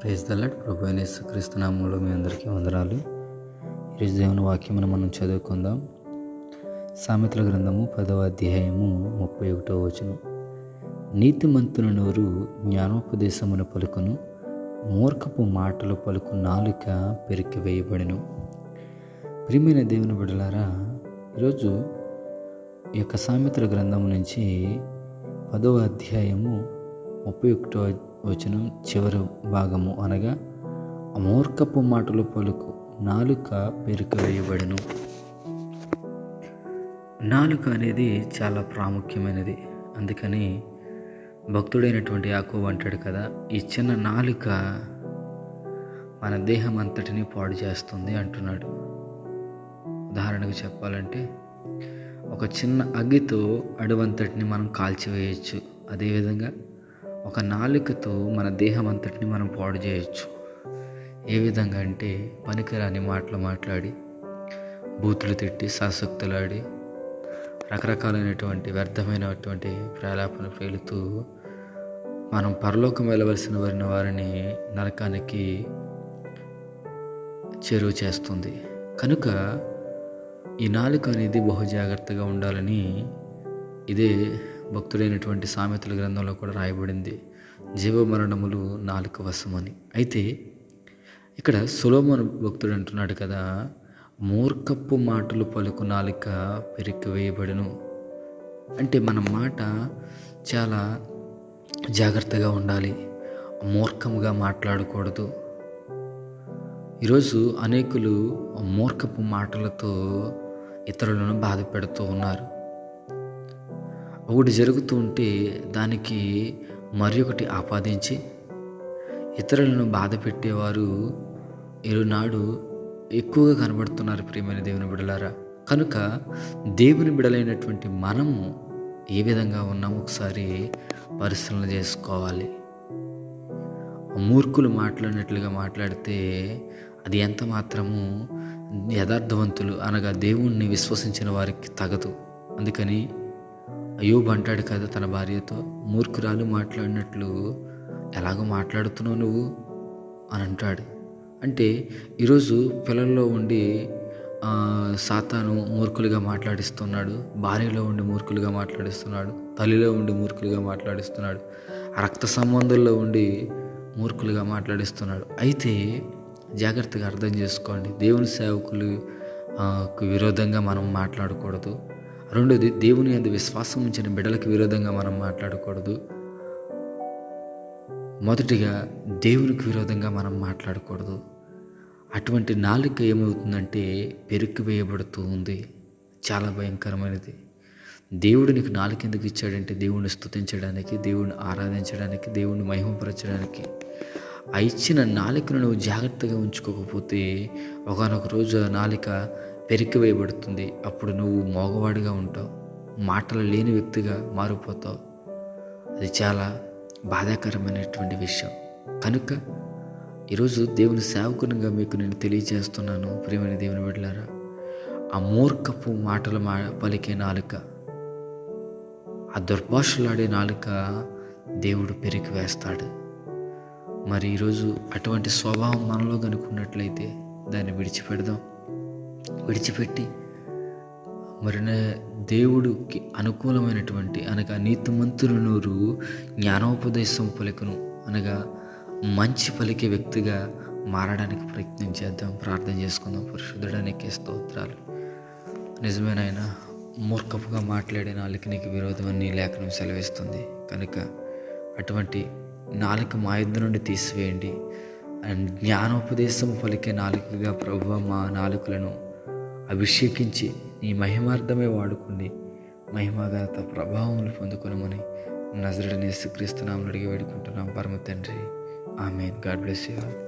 Praise దల్లడ్ ప్రభు అయిన యేసుక్రీస్తు నామంలో మీ అందరికీ వందనాలు. ఈరోజు దేవుని వాక్యమును మనం చదువుకుందాం. సామెతల గ్రంథము పదవ అధ్యాయము ముప్పై ఒకటో వచనం. నీతిమంతుల నోరు జ్ఞానోపదేశమును పలుకును మూర్ఖపు మాటలు పలుకు నాలుక పెరికి వేయబడిను. ప్రియమైన దేవుని బిడలారా ఈరోజు ఈ యొక్క సామెతల గ్రంథం నుంచి పదవ అధ్యాయము ముప్పై ఒకటో వచనం చివరి భాగము అనగా అమూర్ఖపు మాటలు పలుకు నాలుక పెరుక వేయబడును నాలుక అనేది చాలా ప్రాముఖ్యమైనది. అందుకని భక్తుడైనటువంటి యాకో అంటాడు కదా ఈ చిన్న నాలుక మన దేహం అంతటిని పాడు చేస్తుంది అంటున్నాడు. ఉదాహరణకు చెప్పాలంటే ఒక చిన్న అగ్గితో అడవంతటిని మనం కాల్చివేయచ్చు. అదేవిధంగా ఒక నాలుకతో మన దేహం అంతటిని మనం పాడు చేయొచ్చు. ఏ విధంగా అంటే పనికిరాని మాటలు మాట్లాడి బూతులు తిట్టి సాసక్తులాడి రకరకాలైనటువంటి వ్యర్థమైనటువంటి ప్రలాపన పేలుతూ మనం పరలోకం వెళ్ళవలసిన వారిన వారిని నరకానికి చేరువ చేస్తుంది. కనుక ఈ నాలుక అనేది బహు జాగ్రత్తగా ఉండాలని ఇదే భక్తుడైనటువంటి సామెతల గ్రంథంలో కూడా రాయబడింది. జీవమరణములు నాలుక వశమని. అయితే ఇక్కడ సులోమన్ భక్తుడు అంటున్నాడు కదా మూర్ఖపు మాటలు పలుకు నాలుక పెరికి వేయబడును. అంటే మన మాట చాలా జాగ్రత్తగా ఉండాలి మూర్ఖముగా మాట్లాడకూడదు. ఈరోజు అనేకులు మూర్ఖపు మాటలతో ఇతరులను బాధ పెడుతూ ఉన్నారు. ఒకటి జరుగుతూ ఉంటే దానికి మరి ఒకటి ఆపాదించి ఇతరులను బాధ పెట్టేవారు ఈనాడు ఎక్కువగా కనబడుతున్నారు ప్రియమైన దేవుని బిడలారా. కనుక దేవుని బిడలైనటువంటి మనము ఏ విధంగా ఉన్నాము ఒకసారి పరిశీలన చేసుకోవాలి. మూర్ఖులు మాట్లాడినట్లుగా మాట్లాడితే అది ఎంత మాత్రము యథార్థవంతులు అనగా దేవుణ్ణి విశ్వసించిన వారికి తగదు. అందుకని అయ్యోబు అంటాడు కదా తన భార్యతో మూర్ఖురాలు మాట్లాడినట్లు ఎలాగో మాట్లాడుతున్నావు నువ్వు? అని అంటాడు. అంటే ఈరోజు పిల్లల్లో ఉండి సాతాను మూర్ఖులుగా మాట్లాడిస్తున్నాడు భార్యలో ఉండి మూర్ఖులుగా మాట్లాడిస్తున్నాడు తల్లిలో ఉండి మూర్ఖులుగా మాట్లాడిస్తున్నాడు రక్త సంబంధంలో ఉండి మూర్ఖులుగా మాట్లాడిస్తున్నాడు. అయితే జాగ్రత్తగా అర్థం చేసుకోండి. దేవుని సేవకులు విరోధంగా మనం మాట్లాడకూడదు. రెండోది దేవుని అందు విశ్వాసం ఉంచిన బిడ్డలకు విరోధంగా మనం మాట్లాడకూడదు. మొదటిగా దేవునికి విరోధంగా మనం మాట్లాడకూడదు. అటువంటి నాలుక ఏమవుతుందంటే పెరుక్కు వేయబడుతూ ఉంది. చాలా భయంకరమైనది. దేవుడు నీకు నాలుక ఎందుకు ఇచ్చాడంటే దేవుణ్ణి స్తుతించడానికి దేవుణ్ణి ఆరాధించడానికి దేవుణ్ణి మహిమపరచడానికి. ఆ ఇచ్చిన నాలికను నువ్వు జాగ్రత్తగా ఉంచుకోకపోతే ఒకనొక రోజు ఆ నాలిక పెరికి వేయబడుతుంది అప్పుడు నువ్వు మోగవాడిగా ఉంటావు. మాటలు లేని వ్యక్తిగా మారిపోతావు. అది చాలా బాధాకరమైనటువంటి విషయం. కనుక ఈరోజు దేవుని సేవకునిగా మీకు నేను తెలియజేస్తున్నాను ప్రియమైన దేవుని బిడ్డలారా. ఆ మూర్ఖపు మాటలు మా పలికే నాలుక ఆ దుర్భాషలాడే నాలుక దేవుడు పెరికి వేస్తాడు మరి ఈరోజు అటువంటి స్వభావం మనలో కనుక్కున్నట్లయితే దాన్ని విడిచిపెడదాం. విడిచిపెట్టి మరి దేవుడికి అనుకూలమైనటువంటి అనగా నీతిమంతుల నూరు జ్ఞానోపదేశం పలుకును అనగా మంచి పలికే వ్యక్తిగా మారడానికి ప్రయత్నం చేద్దాం ప్రార్థన చేసుకుందాం. పరిశుద్ధడానికి స్తోత్రాలు. నిజమేనాయన మూర్ఖపుగా మాట్లాడే నాలుగు నీకు విరోధం అని లేఖనం సెలవిస్తుంది. కనుక అటువంటి నాలుక మాయుద్ధ నుండి తీసివేయండి. అండ్ జ్ఞానోపదేశం పలికే నాలుకగా ప్రభు మా నాలుకలను అభిషేకించి నీ మహిమార్థమే వాడుకుని మహిమాఘనత ప్రభావములు పొందుకునమని నజరడని యేసుక్రీస్తు అడిగి వేడుకుంటున్నాం. పరమ తండ్రి. ఆమె గాడ్ బ్లెస్ యూ